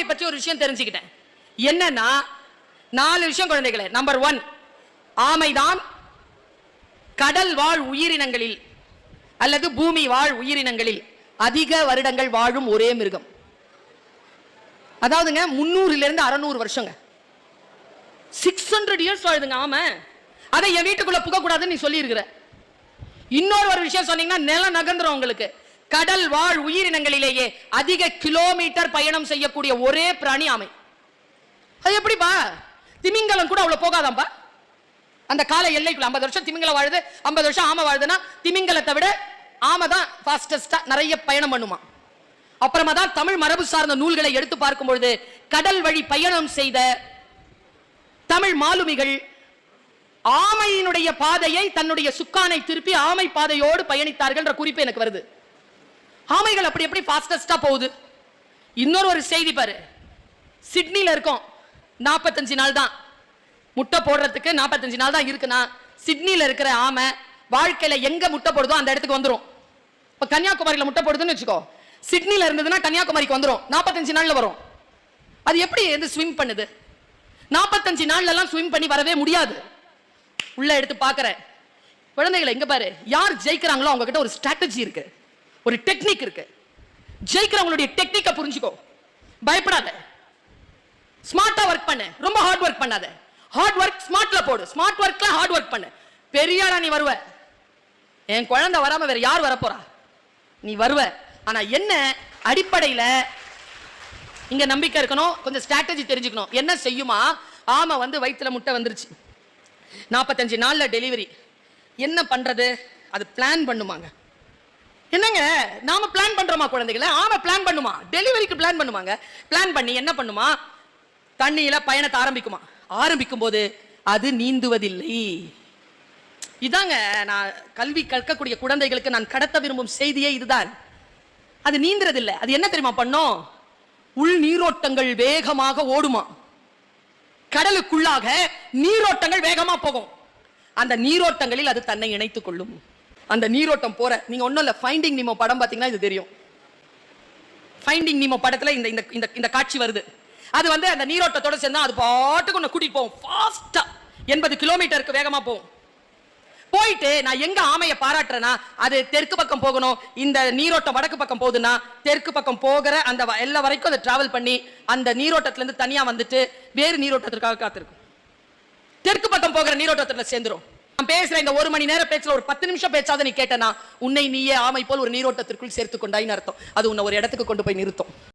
ஆமையை பற்றி ஒரு விஷயம் தெரிஞ்சுக்கிட்டேன். என்னன்னா நாலு விஷயம் குழந்தைகளே. நம்பர் ஒன் ஆமைதான் கடல் வாழ் உயிரினங்களில் அல்லது பூமி வாழ் உயிரினங்களில் அதிக வருடங்கள் வாழும் ஒரே மிருகம். அதாவதுங்க முன்னூறுல இருந்து அறநூறு வருஷங்க. சிக்ஸ் ஹண்ட்ரட் இயர்ஸ் வாழுதுங்க ஆமா. அதை என் வீட்டுக்குள்ள புகக்கூடாதுன்னு நீ சொல்லியிருக்கிற. இன்னொரு ஒரு விஷயம் சொன்னீங்கன்னா நிலம் நகர்ந்துரும் உங்களுக்கு. கடல் வாழ் உயிரினங்களிலேயே அதிக கிலோமீட்டர் பயணம் செய்யக்கூடிய ஒரே பிராணி ஆமை. அது எப்படிப்பா? திமிங்கலம் கூட அவ்வளவு போகாதாம்பா? அந்த கால எல்லைக்குள்ள ஐம்பது வருஷம் திமிங்கலம் வாழுது ஐம்பது வருஷம் ஆமை வாழுதுன்னா திமிங்கலத்தை விட ஆமை தான் ஃபாஸ்டஸ்டா நிறைய பயணம் பண்ணுமா. அப்புறமா தான் தமிழ் மரபு சார்ந்த நூல்களை எடுத்து பார்க்கும் பொழுது கடல் வழி பயணம் செய்த தமிழ் மாலுமிகள் ஆமையினுடைய பாதையை தன்னுடைய சுக்கானை திருப்பி ஆமை பாதையோடு பயணித்தார்கள் குறிப்பு எனக்கு வருது. ஆமைகள் அப்படி எப்படி ஃபாஸ்டஸ்டா போகுது? இன்னொரு ஒரு செய்தி பாரு. சிட்னில இருக்கோம். நாற்பத்தஞ்சு நாள் தான். முட்டை போடுறதுக்கு நாற்பத்தஞ்சு நாள் தான் இருக்குன்னா சிட்னில இருக்கிற ஆமை வாழ்க்கையில எங்க முட்டை போடுதோ அந்த இடத்துக்கு வந்துடும் இப்ப கன்னியாகுமரியில முட்டை போடுதுன்னு வச்சுக்கோ. சிட்னில இருந்ததுன்னா கன்னியாகுமரிக்கு வந்துடும் நாற்பத்தஞ்சு நாள்ல வரும். அது எப்படி வந்து ஸ்விம் பண்ணுது? நாற்பத்தஞ்சு நாள்ல எல்லாம் ஸ்விம் பண்ணி வரவே முடியாது. உள்ள எடுத்து பார்க்குறேன் குழந்தைகளை எங்க பாரு. யார் ஜெயிக்கிறாங்களோ அவங்க கிட்ட ஒரு ஸ்ட்ராட்டஜி இருக்கு. ஒரு டெக்னிக் இருக்கு. ஜெயிக்கிறவங்களுடைய டெக்னிக்கை புரிஞ்சுக்கோ. பயப்படாத. ஸ்மார்ட்டா ஒர்க் பண்ணு. ரொம்ப ஹார்ட் ஒர்க் பண்ணாத. ஹார்ட் ஒர்க் ஸ்மார்ட்ல போடு. ஸ்மார்ட் ஒர்க்ல ஹார்ட் ஒர்க் பண்ணு. பெரிய நீ வருவ. என் குழந்தை வராம வேற யார் வரப்போறா? நீ வருவ. ஆனா என்ன அடிப்படையில இங்க நம்பிக்கை இருக்கணும். கொஞ்சம் ஸ்ட்ராட்டஜி தெரிஞ்சுக்கணும். என்ன செய்யுமா? ஆமா வந்து வயிற்றுல முட்டை வந்துருச்சு. நாற்பத்தஞ்சு நாளில் டெலிவரி என்ன பண்ணுறது அது பிளான் பண்ணுமாங்க. என்னங்க நாம பிளான் பண்றோமா குழந்தைகளை? ஆமா பிளான் பண்ணுமா? டெலிவரிக்கு பிளான் பண்ணுமாங்க? பிளான் பண்ணி என்ன பண்ணுமா? தண்ணியில பயணத்தை ஆரம்பிக்குமா? ஆரம்பிக்கும் போது அது நீந்துவதில்லை. இதாங்க நான் கல்வி கற்கக்கூடிய குழந்தைகளுக்கு நான் கடத்த விரும்பும் செய்தியே இதுதான். அது நீந்துறதில்லை. அது என்ன தெரியுமா பண்ணும்? உள் நீரோட்டங்கள் வேகமாக ஓடுமா? கடலுக்குள்ளாக நீரோட்டங்கள் வேகமா போகும். அந்த நீரோட்டங்களில் அது தன்னை இணைத்துக் கொள்ளும். அந்த நீரோட்டம் போற. நீங்க ஒன்றும் இல்ல ஃபைண்டிங் நீமோ படம் பாத்தீங்கன்னா இது தெரியும். ஃபைண்டிங் நீமோ படத்துல இந்த இந்த இந்த இந்த காட்சி வருது. அது வந்து அந்த நீரோட்டத்தோட சேர்ந்தா அது பாட்டுக்கு ஒன்று கூட்டிட்டு போவோம் ஃபாஸ்டா எண்பது கிலோமீட்டருக்கு வேகமா போகும். போயிட்டு நான் எங்க ஆமையை பாராட்டுறேன்னா அது தெற்கு பக்கம் போகணும். இந்த நீரோட்டம் வடக்கு பக்கம் போகுதுன்னா தெற்கு பக்கம் போகிற அந்த வ- எல்லா வரைக்கும் அதை டிராவல் பண்ணி அந்த நீரோட்டத்துல இருந்து தனியா வந்துட்டு வேறு நீரோட்டத்திற்காக காத்திருக்கும். தெற்கு பக்கம் போகிற நீரோட்டத்துல சேர்ந்துரும். நான் பேசுற இந்த ஒரு மணி நேரம் பேச்சுல ஒரு பத்து நிமிஷம் பேச்சாத நீ கேட்டனா உன்னை நீயே ஆமை போல் ஒரு நீரோட்டத்திற்குள் சேர்த்து கொண்டாயின்னு அர்த்தம். அது உன்னை ஒரு இடத்துக்கு கொண்டு போய் நிறுத்தும்.